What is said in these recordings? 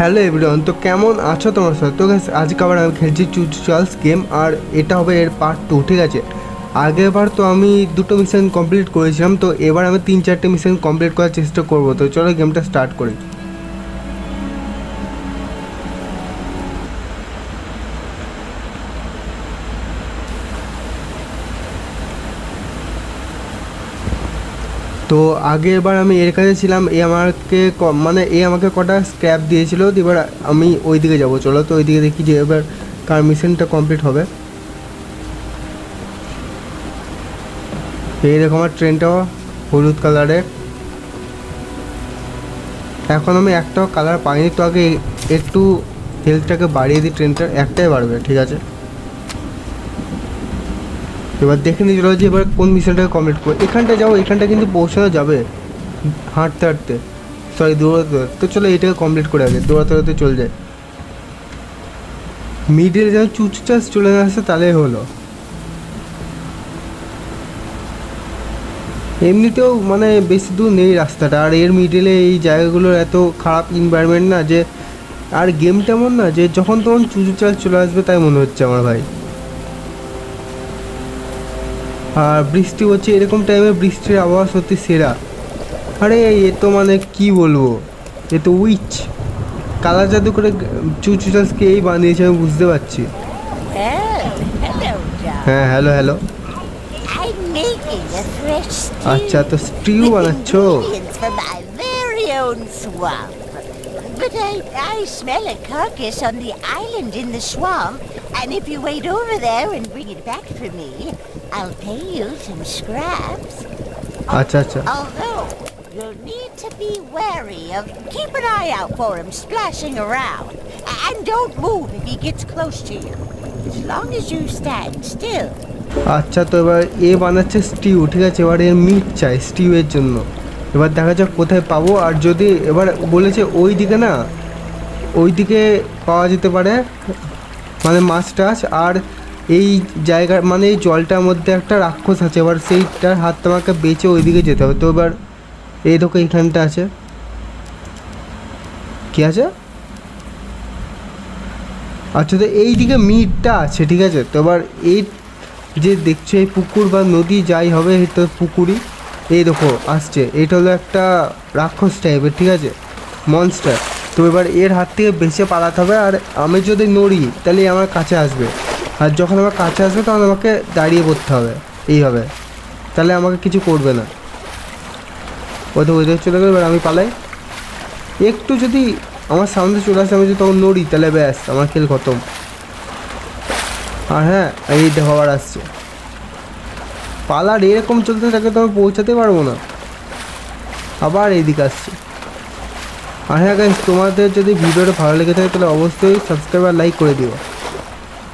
Hello everyone, তো কেমন আছো তোমার সাথে তো আজকে আবার আমি খেলছি চুচালস গেম আর এটা হবে এর পার্ট টু ঠিক আছে? আগেরবার তো আমি দুটো মিশন কমপ্লিট করেছিলাম, তো এবার আমি তিন চারটে মিশন কমপ্লিট করার চেষ্টা করব। তো চলো গেমটা স্টার্ট করি। তো আগের বার আমি এর কাছে ছিলাম, এ আমাকে মানে এ আমাকে কটা স্ক্র্যাপ দিয়েছিল এবার আমি ওই দিকে যাব। চলো তো ওই দিকে দেখি যে এবার কার মিশনটা কমপ্লিট হবে। এই দেখো আমার ট্রেনটাও হলুদ কালারের এখন আমি একটাও কালার পাইনি, তো আগে একটু হেলথটাকে বাড়িয়ে দিই ট্রেনটার একটাই বাড়বে, ঠিক আছে? এবার দেখে নিয়ে চলে যে এবার কোন মিশনটাকে কমপ্লিট করব। এখানটা যাও, এখানটা কিন্তু পৌঁছানো যাবে। হাঁটতে হাঁটতে। সরি দৌড়াতে। তো চলো এটাকে কমপ্লিট করে আগে, দৌড়াতে দৌড়াতে চলে যায় মিডিল যেন চুচচাস চলে আসে, তাহলে হলো। এমনিতেও মানে বেশি দূর নেই রাস্তাটা, আর এর মিডিলে এই জায়গাগুলোর এত খারাপ এনভায়রনমেন্ট না যে, আর গেমটা এমন না যে, যখন তখন চুচুচাল চলে আসবে তাই মনে হচ্ছে আমার ভাই। আর বৃষ্টি হচ্ছে এরকম টাইমে বৃষ্টির আবহাওয়া সত্যি সেরা। আরে এ তো মানে কী বলব? এ তো উইচ। কালার জাদু করে চুচুচাসকে এই বানিয়েছে আমি বুঝতে পারছি। হ্যাঁ হ্যালো হ্যালো আচ্ছা তো স্টিউ বানাচ্ছো? But I, I smell a carcass on the island in the swamp. And if you wait over there and bring it back for me, I'll pay you some scraps. আচ্ছা আচ্ছা Although, you'll need to be wary of... Keep an eye out for him splashing around. And don't move if he gets close to you. As long as you stand still. আচ্ছা তো এবার এ বানাচ্ছে stew ঠিক আছে এবার এর meet চাই stew এর জন্য এবার দেখা যাক কোথায় পাবো আর যদি এবার বলেছে ওই দিকে না ওই দিকে পাওয়া যেতে পারে মানে মাছ টাছ আর এই জায়গার মানে এই জলটার মধ্যে একটা রাক্ষস আছে। এবার সেইটার হাত তোমাকে বেঁচে ওই দিকে যেতে হবে। তো এবার এই দেখো এইখানটা আছে। কি আছে? আচ্ছা তো এই দিকে মিটটা আছে, ঠিক আছে? তো এবার এই যে দেখছ, এই পুকুর বা নদী যাই হবে তো পুকুরই। এই দেখো, আসছে। এটা হলো একটা রাক্ষস টাইপের ঠিক আছে? মনস্টার তো এবার এর হাত থেকে বেঁচে পালাতে হবে আর আমি যদি নড়ি, তাহলে আমার কাছে আসবে। আর যখন আমার কাছে আসবে, তখন আমাকে দাঁড়িয়ে পড়তে হবে। এইভাবে তাহলে আমাকে কিছু করবে না। ওদের ওদের চলে গেলে, এবার আমি পালাই। একটু যদি আমার সামনে চলে আসে, আমি যদি তখন নড়ি, তাহলে ব্যাস, আমার খেল খতম। আর হ্যাঁ এই আবার আসছে। পালার এরকম চলতে থাকে তো আমি পৌঁছাতে পারব না। আবার এইদিকে আসছে। আর হ্যাঁ গাইস তোমাদের যদি ভিডিওটা ভালো লেগে থাকে, তাহলে অবশ্যই সাবস্ক্রাইব আর লাইক করে দিও।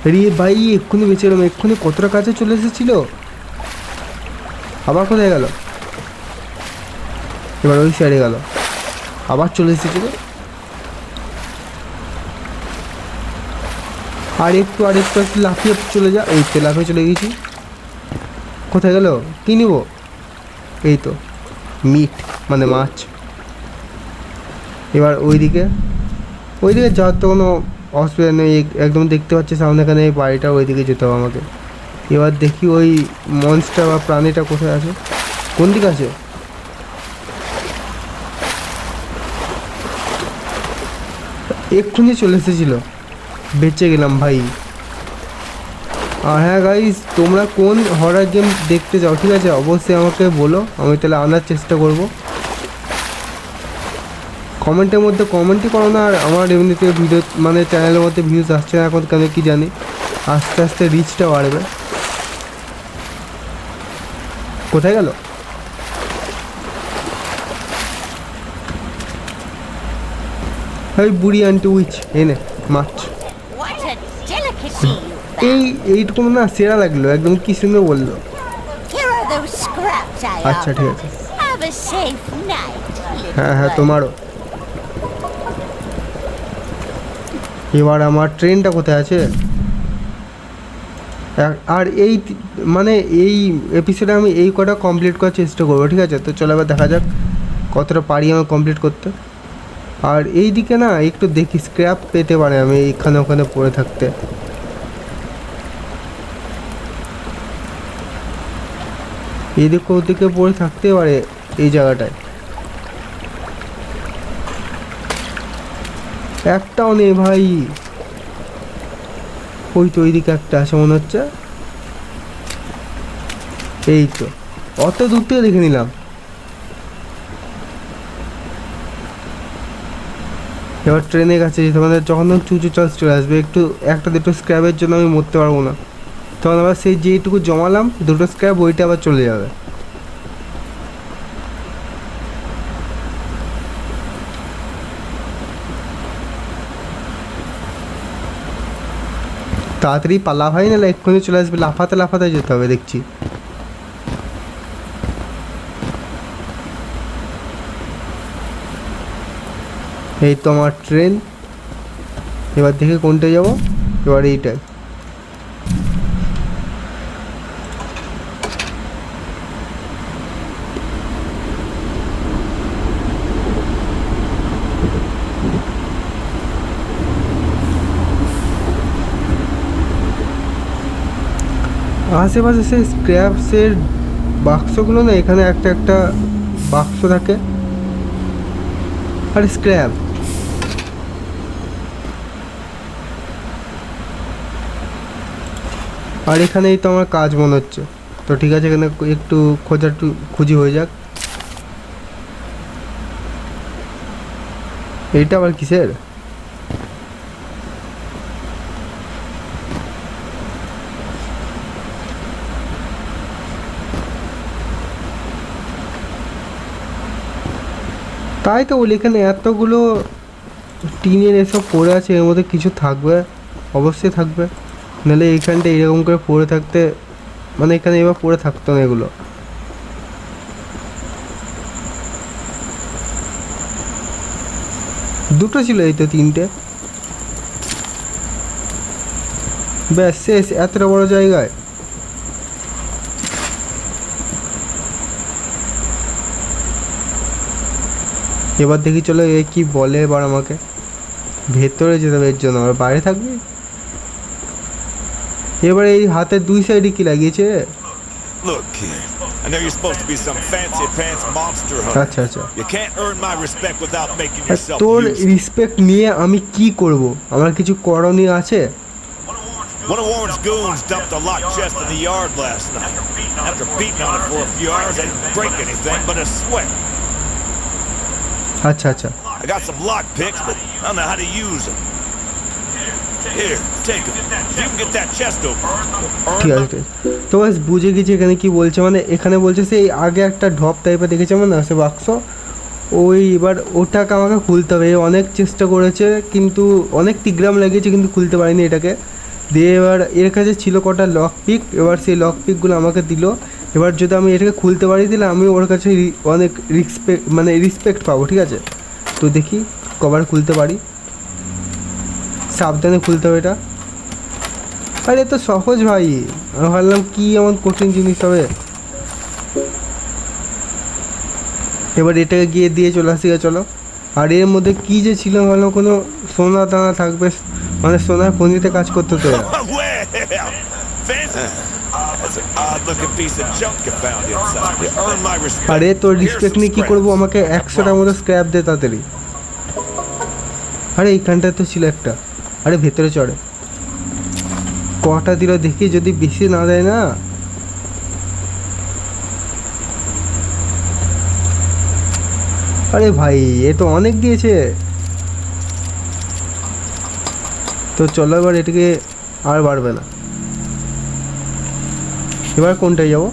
রে ভাই, এক্ষুনি বেঁচে গেলাম এক্ষুনি কতটা কাছে চলে এসেছিল? আবার কোথায় গেল? এবার ওই সাইডে গেল। আবার চলে এসেছিল? আর একটু আর একটু একটু লাফিয়ে চলে যা। এই তো, লাফিয়ে চলে গেছি। কোথায় গেল? কী নিব? এই তো মিট মানে মাছ। এবার ওইদিকে ওইদিকে যাওয়ার তো কোনো অসুবিধা নেই একদম দেখতে পাচ্ছি সামনে এখানে এই বাড়িটা, ওইদিকে যেতে হবে আমাকে। এবার দেখি ওই মঞ্চটা বা প্রাণীটা কোথায় আছে? কোন দিকে আছে? এক্ষুনি চলে এসেছিল। বেঁচে গেলাম ভাই। আর হ্যাঁ গাইজ তোমরা কোন হরার গেম দেখতে চাও ঠিক আছে? অবশ্যই আমাকে বলো, আমি তাহলে আনার চেষ্টা করব। কমেন্টের মধ্যে কমেন্টই করো না আর আমার এমনিতে ভিডিও মানে চ্যানেলের মধ্যে ভিউজ আসছে না এখন কেন কি জানি। আস্তে আস্তে রিচটা বাড়বে। কোথায় গেল? ওই বুড়ি আন্টি উইচ এনে মাছ। এই এইটুকু না সেরা লাগল একদম কি সুন্দর বলল আচ্ছা ঠিক আছে। হ্যাঁ হ্যাঁ তোমারও। এবার আমার ট্রেনটা কোথায় আছে? আর- এই মানে এই এপিসোডে আমি এই কটা কমপ্লিট করার চেষ্টা করব, ঠিক আছে? তো চলো এবার দেখা যাক কতটা পারি আমি কমপ্লিট করতে। আর এই দিকে না, একটু দেখি স্ক্র্যাপ পেতে পারে আমি এখানে ওখানে পড়ে থাকতে। এদিকে ওদিকে পড়ে থাকতে পারে এই জায়গাটায়। একটাও নেই ভাই। ওই তো ওইদিকে একটা আছে মনে হচ্ছে। এই তো। অত দূর থেকে দেখে নিলাম। এবার ট্রেনে কাছে যেতে মানে যখন তখন চুচু চার্জ চলে আসবে, একটু একটা দুটো স্ক্র্যাবের জন্য আমি মরতে পারব না। তখন আবার সেই যেইটুকু জমালাম, দুটো স্ক্র্যাব ওইটা আবার চলে যাবে। তাড়াতাড়ি পালা হয় না, এক্ষুনি চলে আসবে, লাফাতে লাফাতে যেতে হবে, দেখছি। এই তো আমার ট্রেন এবার দেখে কোনটা যাব, এবার এইটাই আশেপাশে সেই স্ক্র্যাপসের বাক্সগুলো না, এখানে একটা একটা বাক্স থাকে। আর স্ক্র্যাপ আর এখানেই তো আমার কাজ মনে হচ্ছে। তো ঠিক আছে, এখানে একটু খোঁজা খুঁজি হয়ে যাক। এইটা আবার কিসের? তাই তো বলি, এখানে এতগুলো টিনের এসব পড়ে আছে, এর মধ্যে কিছু থাকবে, অবশ্যই থাকবে। নাহলে এইখানটা এরকম করে পড়ে থাকতে মানে এখানে এবার পড়ে থাকতো না এগুলো। দুটো ছিল এই তো তিনটে। ব্যাস, শেষ, এতটা বড় জায়গায়। এবার দেখি চলো এ কি বলে এবার আমাকে ভেতরে যেতে হবে এর জন্য আর বাইরে থাকবে এবার এই হাতের দুই সাইডে কি লাগিয়েছে Look, kid, I know you're supposed to be some fancy pants monster hunter. আচ্ছা আচ্ছা You can't earn my respect without making yourself তোর রিসপেক্ট নিয়ে আমি কি করব আমার কিছু করণীয় আছে One of Warren's goons dumped a locked chest in the yard last night. After beating on it for a few hours, I didn't break anything but a sweat. আচ্ছা আচ্ছা। I got some lock picks, but I don't know how to use them. Here, take them. If you can get that chest open, you'll ঠিক আছে ঠিক আছে। তো ব্যাস বুঝে গেছি এখানে কি বলছে। মানে এখানে বলছে সেই আগে একটা ঢপ টাইপের দেখেছে মানে সে বাক্স ওই এবার ওটাকে আমাকে খুলতে হবে। অনেক চেষ্টা করেছে কিন্তু অনেক তিগ্রাম লাগিয়েছে কিন্তু খুলতে পারিনি এটাকে। দিয়ে এবার এর কাছে ছিল কটা লক পিক এবার সেই লক পিকগুলো আমাকে দিল। এবার যদি আমি এটাকে খুলতে পারি দিলে আমি ওর কাছে অনেক রিসপেক্ট মানে রেসপেক্ট পাবো, ঠিক আছে? তো দেখি কবার খুলতে পারি। সাবধানে খুলতে হবে এটা। আরে তো সহজ ভাই। আমি ভাবলাম কি এমন কঠিন জিনিস হবে। এবার এটাকে গিয়ে দিয়ে চলে আসি চলো। আর এর মধ্যে কি যে ছিল, ভালো কোনো সোনা দানা থাকবে। মানে সোনার খনিতে কাজ করতে তো এরা। আরে তোর রিসপেক্ট নিয়ে কী. করব? আমাকে একশোটার মতো স্ক্র্যাপ দে তাড়াতাড়ি। আরে এইখানটায় তো ছিল একটা। আরে ভেতরে চড়ে। কটা দিল দেখি যদি বেশি না দেয় না। আরে ভাই এ তো অনেক দিয়েছে। তো চলো এবার এটাকে আর বাড়বে না। এবার কোনটায় যাব?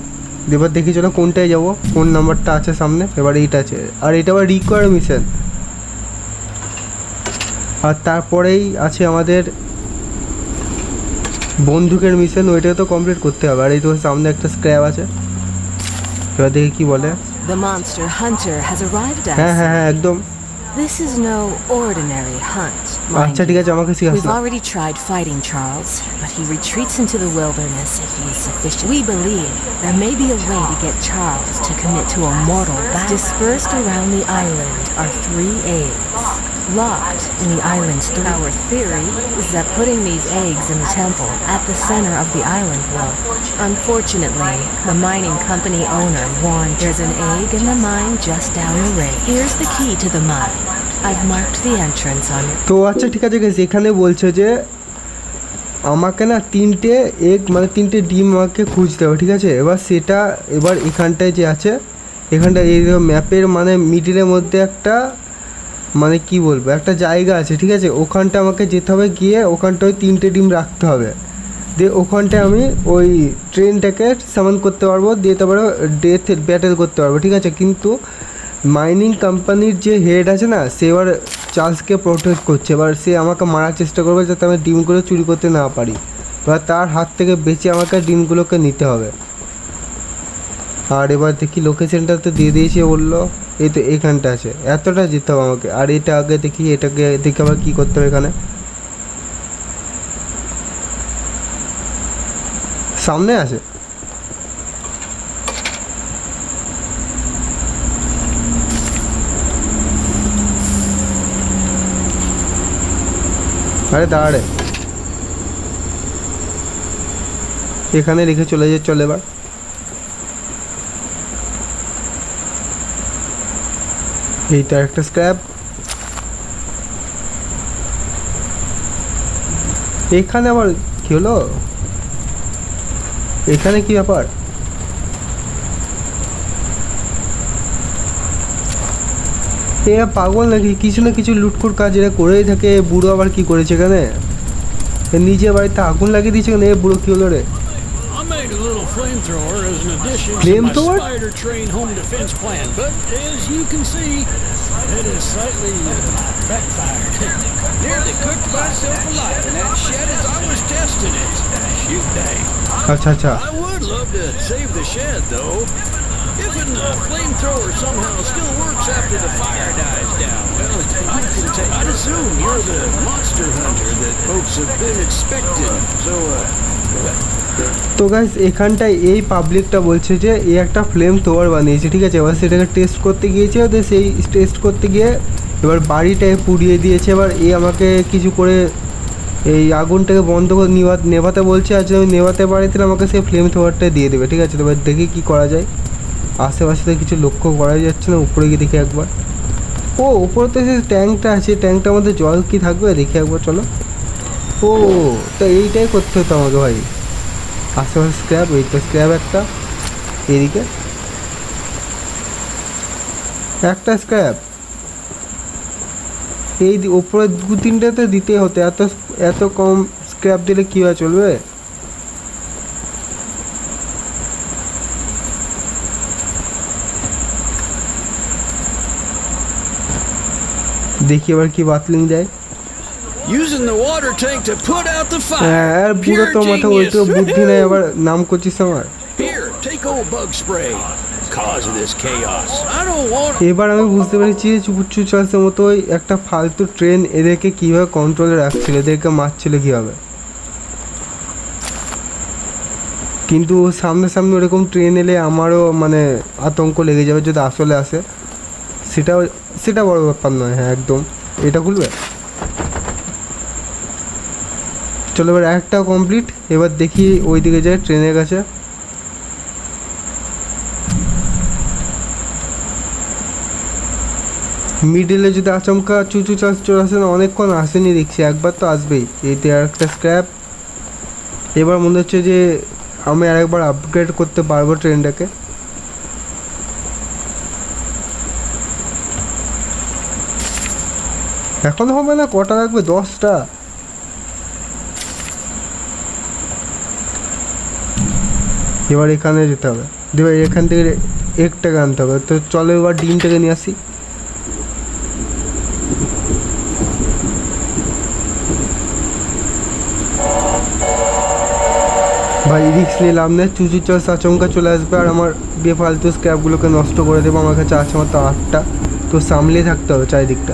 এবার দেখি চলো কোনটায় যাব? কোন নাম্বারটা আছে সামনে? এবার এইটা আছে। আর এটা আবার রিকোয়ার মিশন আর তারপরেই আছে আমাদের বন্দুকের মিশন ওইটা তো কমপ্লিট করতে হবে। আর এই তো সামনে একটা স্ক্র্যাব আছে। এবার দেখি কি বলে। হ্যাঁ হ্যাঁ হ্যাঁ একদম। This is no ordinary hunt. mind আচ্ছা ঠিক you. আছে আমাকে শিখাস We've না already tried fighting Charles, but he retreats into the wilderness if he is sufficient. We believe there may be a way to get Charles to commit to a mortal battle. Dispersed around the island are three aides. locked in the island's door. Our theory is that putting these eggs in the temple at the center of the island will. Unfortunately, the mining company owner warned there's an egg in the mine just down the road. Here's the key to the mine. I've marked the entrance on your তো আচ্ছা ঠিক আছে guys, এখানে বলছে যে আমাকে না তিনটে এগ মানে তিনটে ডিম আমাকে খুঁজতে হবে ঠিক আছে এবার সেটা এবার এখানটায় যে আছে এখানটা এই ম্যাপের মানে মিডিলের মধ্যে একটা মানে কি বলব, একটা জায়গা আছে, ঠিক আছে? ওখানটা আমাকে যেতে হবে, গিয়ে ওখানটায় তিনটে ডিম রাখতে হবে। দিয়ে ওখানটায় আমি ওই ট্রেনটাকে সামান করতে পারব, দিয়ে তারপরে ডেথ ব্যাটেল করতে পারব, ঠিক আছে? কিন্তু মাইনিং কোম্পানির যে হেড আছে না, সে এবার চার্লসকে প্রোটেক্ট করছে। এবার সে আমাকে মারার চেষ্টা করবে যাতে আমি ডিমগুলো চুরি করতে না পারি। এবার তার হাত থেকে বেঁচে আমাকে ডিমগুলোকে নিতে হবে। আর এবার দেখি লোকেশনটা তো দিয়ে দিয়েছে, বলল, এই তো এখানটা আছে। এতটা যেতে হবে আমাকে। আর এটা আগে দেখি, এটাকে দেখে আবার কী করতে হবে এখানে? সামনে আছে। আরে দাঁড়ে এখানে রেখে চলে যে চলে এবার। এইটা একটা স্ক্র্যাপ। এখানে আবার কি হলো? এখানে কি ব্যাপার? এরা পাগল নাকি? কিছু না কিছু লুটকুট কাজ এরা করেই থাকে। বুড়ো আবার কি করেছে এখানে? এ নিজে বাড়িতে আগুন লাগিয়ে দিয়েছে কেন? এ বুড়ো কি হলো রে? flamethrower is an addition to my spider train home defense plan, but as you can see, it is slightly uh, backfired. Nearly cooked myself alive, that shed testing it. Shoot day. I would love to save the shed, though. If a uh, flamethrower somehow still works after the fire dies down, well, I can take, I'd assume you're the monster hunter that folks have been expecting. So, uh, তো guys এখানটায় এই পাবলিকটা বলছে যে এই একটা flame তোয়ার বানিয়েছে, ঠিক আছে? এবার সেটাকে টেস্ট করতে গিয়েছে ওদের সেই টেস্ট করতে গিয়ে এবার বাড়িটায় পুড়িয়ে দিয়েছে। এবার এ আমাকে কিছু করে এই আগুনটাকে বন্ধ করে নিভা, নেভাতে বলছে, আর যদি নেভাতে পারি, তাহলে আমাকে সেই ফ্লেম থোয়ারটা দিয়ে দেবে, ঠিক আছে? তো এবার দেখি কী করা যায়। আশেপাশে তো কিছু লক্ষ্য করা যাচ্ছে না, উপরে গিয়ে দেখি একবার। ও, উপরে তো সেই ট্যাঙ্কটা আছে, ট্যাঙ্কটার মধ্যে জল কি থাকবে? দেখি একবার, চলো। ও, তো এইটাই করতে হতো আমাকে ভাই। আশেপাশে স্ক্র্যাপ এই তো স্ক্র্যাপ একটা, এদিকে। একটা স্ক্র্যাপ এই ওপরে দু তিনটাতে দিতে হতো, এত এত কম স্ক্র্যাপ দিলে কী হয় চলবে? দেখি এবার কি বাতলিং যায় using the water tank to put out the হ্যাঁ fire. পুরো Pure তো মাথা বুদ্ধি নেই আবার নাম করছিস আমার Here, take old bug spray. Cause of this chaos. I don't want এবার আমি বুঝতে পেরেছি চুপুচ্চু চাষের মতোই একটা ফালতু ট্রেন এদেরকে কীভাবে কন্ট্রোলে রাখছিল এদেরকে মারছিল কীভাবে কিন্তু সামনে সামনে ওরকম ট্রেন এলে আমারও মানে আতঙ্ক লেগে যাবে যদি আসলে আসে সেটাও সেটা বড় ব্যাপার নয় হ্যাঁ একদম এটা খুলবে চলো এবার একটা কমপ্লিট এবার দেখি ওই দিকে যায় ট্রেনের কাছে। মিডিলে যদি আচমকা চুচু চাষ চলে আসে না, অনেকক্ষণ আসেনি দেখছি, একবার তো আসবেই। এতে আর একটা স্ক্র্যাপ এবার মনে হচ্ছে যে আমি আরেকবার আপগ্রেড করতে পারব ট্রেনটাকে। এখন হবে না, কটা লাগবে? দশটা। এবার এখানে যেতে হবে। এবার এখান থেকে একটাকে আনতে হবে। তো চলো এবার ডিমটাকে নিয়ে আসি। ভাই রিক্স নিলাম না চুচু চাষ আচমকা চলে আসবে আর আমার বেফালতু স্ক্র্যাপগুলোকে নষ্ট করে দেবো। আমার কাছে আছে মাত্র আটটা। তো সামলে থাকতে হবে চারিদিকটা।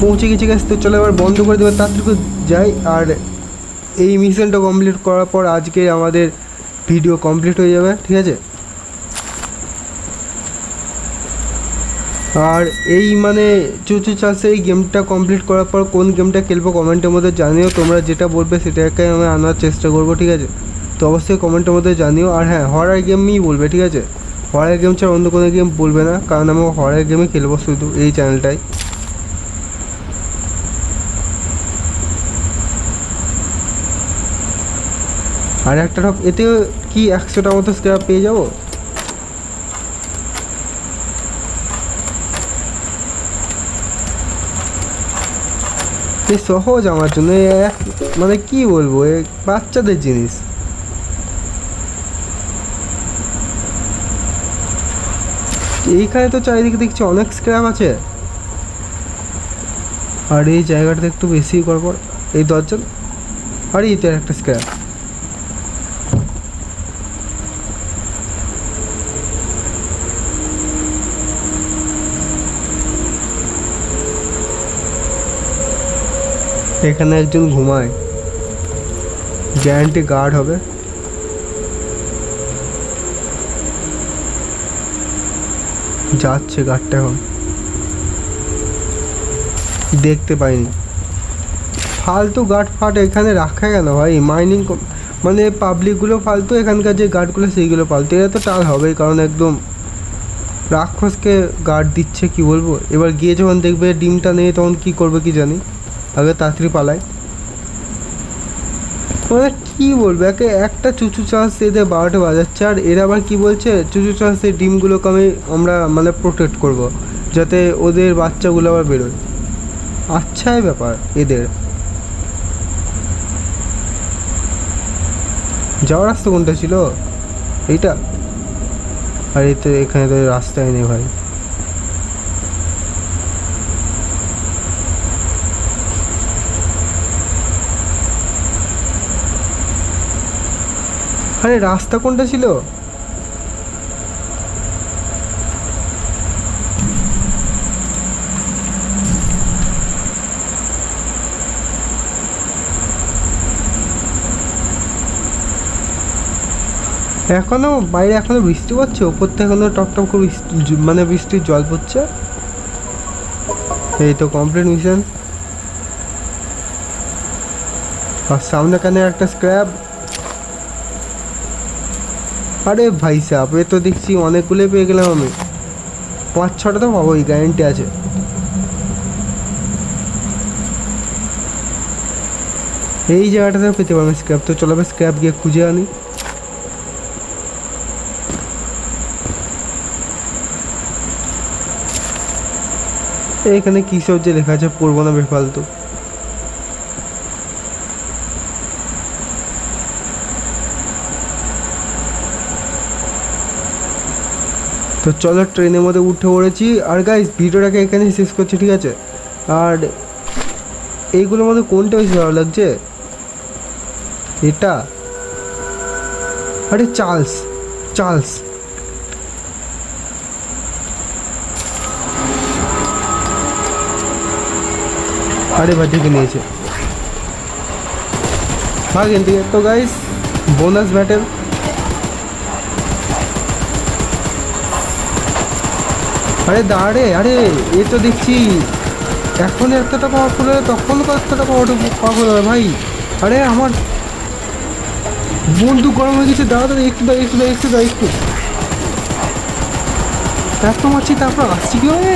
পৌঁছে গেছে গেছে তো চলো এবার বন্ধ করে দেবে। তাড়াতাড়ি যাই আর এই মিশনটা কমপ্লিট করার পর আজকে আমাদের ভিডিও কমপ্লিট হয়ে যাবে, ঠিক আছে? আর এই মানে চুচু চাষে এই গেমটা কমপ্লিট করার পর কোন গেমটা খেলব কমেন্টের মধ্যে জানিও, তোমরা যেটা বলবে সেটাকে আমি আনার চেষ্টা করব, ঠিক আছে? তো অবশ্যই কমেন্টের মধ্যে জানিও, আর হ্যাঁ হরার গেমই বলবে, ঠিক আছে? হরার গেম ছাড়া অন্য কোনো গেম বলবে না, কারণ আমি হরার গেমই খেলব শুধু এই চ্যানেলটায় আর একটা টপ এতে কি একশোটা মতো স্ক্র্যাপ পেয়ে যাব? সহজ আমার জন্য মানে কি বলব, এ বাচ্চাদের জিনিস। এইখানে তো চারিদিকে দেখছি অনেক স্ক্র্যাপ আছে। আর এই জায়গাটাতে একটু বেশি গড়বড় এই দরজা, আর এই একটা স্ক্র্যাপ এখানে একজন ঘুমায়। গ্যারান্টি গার্ড হবে। যাচ্ছে গার্ডটা এখন। দেখতে পাইনি। ফালতু গার্ড ফাট এখানে রাখা কেন ভাই? মাইনিং মানে পাবলিকগুলো ফালতু, এখানকার যে গার্ডগুলো সেইগুলো ফালতু। এরা তো টাল হবেই, কারণ একদম রাক্ষসকে গার্ড দিচ্ছে, কি বলব? এবার গিয়ে যখন দেখবে ডিমটা নেই, তখন কি করবে কি জানি? আগে তাড়াতাড়ি পালাই। মানে কি বলব? একে একটা চুচু চাষ এদের বারোটা বাজাচ্ছে। আর এরা আবার কি বলছে? চুচু চাষের ডিমগুলোকে আমি, আমরা মানে প্রোটেক্ট করব, যাতে ওদের বাচ্চাগুলো আবার বেরোয়। আচ্ছাই ব্যাপার এদের। যাওয়ার রাস্তা কোনটা ছিল? এইটা? আর এই তো এখানে তো রাস্তায় নেই ভাই। আরে রাস্তা কোনটা ছিল? এখনও বাইরে এখনও বৃষ্টি পড়ছে? ওপর থেকে এখনও টপ টপ করে বৃষ্টি মানে বৃষ্টির জল পড়ছে। এই তো কমপ্লিট মিশন আর সামনে কানে একটা স্ক্র্যাব আরে ভাই সাহেব এ তো দেখছি অনেকগুলোই পেয়ে গেলাম আমি। পাঁচ ছটা তো পাবোই গ্যারেন্টি আছে। এই জায়গাটাতে পেতে পারব স্ক্র্যাপ তো চলো স্ক্র্যাপ গিয়ে খুঁজে আনি। এখানে কী সব যে লেখা আছে পড়ব না বেফালতু। তো চলো ট্রেনের মধ্যে উঠে পড়েছি। আর গাইস ভিডিওটাকে এখানে শেষ করছি, ঠিক আছে? আর এইগুলোর মধ্যে কোনটা বেশি ভালো লাগছে? এটা? আরে, চার্লস চার্লস। আরে ভাই, ঢেকে নিয়েছে। ভাগ এখান থেকে তো গাইস বোনাস ব্যাটেল আরে দাঁড়ে, আরে, এ তো দেখছি। এখন এতটা পাওয়ারফুল হবে তখন কতটা পাওয়ারফুল হবে ভাই। আরে আমার বন্দুক গরম হয়ে গেছে দাঁড়া দাঁড়া একটু দাঁড়া একটু দাঁড়া একটু দাঁড়া একটু। এত মারছি, তারপর আসছি কি হবে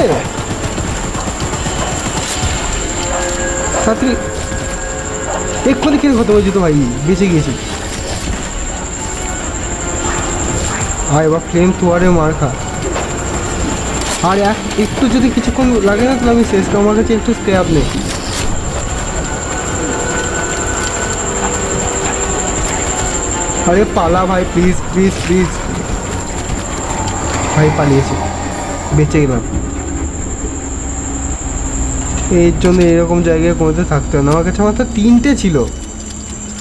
তাড়াতাড়ি এক্ষুনি কেন হতে বলছি তো ভাই, বেঁচে গিয়েছি। আর এবার ফ্লেম তোয়ারে মার খা। আর এক একটু যদি কিছুক্ষণ লাগে না, তাহলে আমি শেষ আমার কাছে একটু স্ক্র্যাপ নেই। আরে পালা ভাই প্লিজ প্লিজ প্লিজ ভাই, পালিয়েছে। বেঁচে গেলাম এর জন্য এরকম জায়গায় কোনোতে থাকতে না। আমার কাছে মাত্র তিনটে ছিল।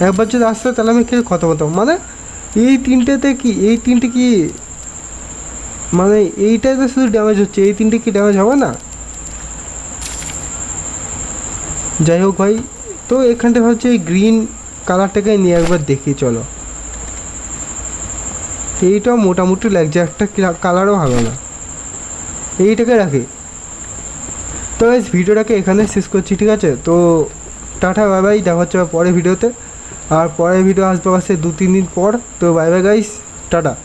একবার যদি আসতো তাহলে আমি খেয়ে খতম হতাম। মানে এই তিনটেতে কি এই তিনটে কি মানে এইটাতে শুধু ড্যামেজ হচ্ছে, এই তিনটে কি ড্যামেজ হবে না? যাই হোক ভাই, তো এখানটা ভাবছি এই গ্রিন কালারটাকে নিয়ে একবার দেখি, চলো। এইটাও মোটামুটি লাগছে একটা কালারও ভালো না। এইটাকে রাখি। গাইজ ভিডিওটাকে এখানে শেষ করছি, ঠিক আছে? তো টাটা বাই বাই দেখা হচ্ছে পরের ভিডিওতে। আর পরের ভিডিও আসবে আসছে দু তিন দিন পর। তো বাই বাই গাইস টাটা।